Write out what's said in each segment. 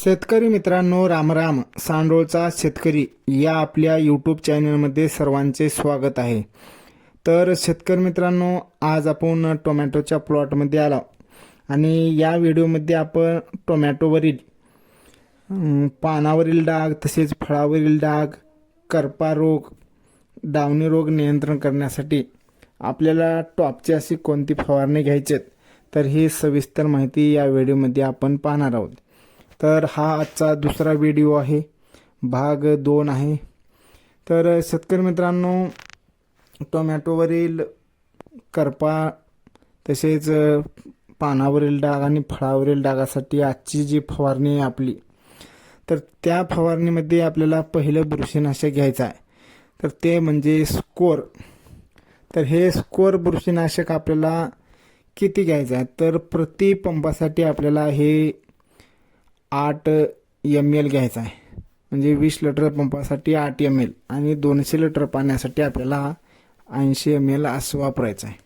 शेतकरी मित्रांनो रामराम सांडोळचा शेतकरी या आपल्या यूट्यूब चॅनलमध्ये सर्वांचे स्वागत आहे. तर शेतकरी मित्रांनो आज आपण टोमॅटोच्या प्लॉटमध्ये आलो. आणि या व्हिडिओमध्ये आपण टोमॅटोवरील पानावरील डाग तसेच फळावरील डाग करपा रोग डावणी रोग नियंत्रण करण्यासाठी आपल्याला टॉपची अशी कोणती फवारणी घ्यायची आहेत, तर ही सविस्तर माहिती या व्हिडिओमध्ये आपण पाहणार आहोत. तर हा आजचा दुसरा व्हिडिओ आहे. भाग दोन आहे. तर शेतकरी मित्रांनो टोमॅटोवरील करपा तसेच पानावरील डाग आणि फळावरील डागासाठी आजची जी फवारणी आहे आपली तर त्या फवारणीमध्ये आपल्याला पहिलं बुरशीनाशक घ्यायचं आहे. तर ते म्हणजे स्कोर. तर हे स्कोर बुरशीनाशक आपल्याला किती घ्यायचं आहे? तर प्रति पंपासाठी आपल्याला हे आठ एम एल घ्यायचा आहे. म्हणजे वीस लिटर पंपासाठी आठ एम एल आणि दोनशे लिटर पाण्यासाठी आपल्याला ऐंशी एम एल असं वापरायचं आहे.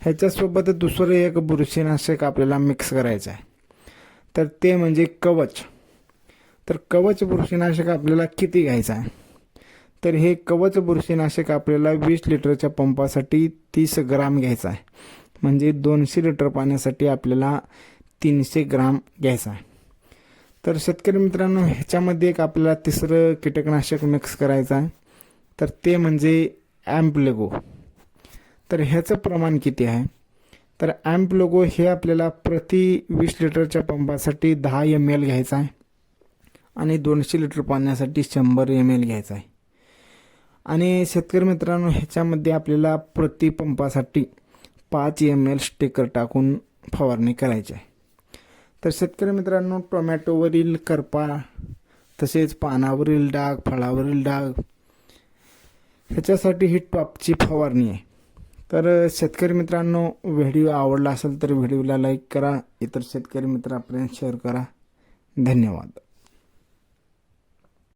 ह्याच्यासोबत दुसरं एक बुरशीनाशक आपल्याला मिक्स करायचं आहे. तर ते म्हणजे कवच. तर कवच बुरशीनाशक आपल्याला किती घ्यायचं आहे? तर हे कवच बुरशीनाशक आपल्याला वीस लिटरच्या पंपासाठी तीस ग्राम घ्यायचं आहे. म्हणजे दोनशे लिटर पाण्यासाठी आपल्याला तीनशे ग्राम घ्यायचं आहे. तर शेतकरी मित्रांनो ह्याच्यामध्ये एक आपल्याला तिसरं कीटकनाशक मिक्स करायचं आहे. तर ते म्हणजे ॲम्पलेगो. तर ह्याचं प्रमाण किती आहे? तर ॲम्पलोगो हे आपल्याला प्रति वीस लिटरच्या पंपासाठी दहा एम एल घ्यायचं आहे आणि दोनशे लिटर पाण्यासाठी शंभर एम एल घ्यायचं आहे. आणि शेतकरी मित्रांनो ह्याच्यामध्ये आपल्याला प्रति पंपासाठी पाच एम एल स्टिकर टाकून फवारणी करायची आहे. तर शेतकरी मित्रांनो टोमॅटोवरील करपा तसेच पानावरील डाग फळावरील डाग ह्याच्यासाठी ही टॉपची फवारणी आहे. तर शेतकरी मित्रांनो व्हिडिओ आवडला असेल तर व्हिडिओला लाईक करा इतर शेतकरी मित्रांपर्यंत शेअर करा. धन्यवाद.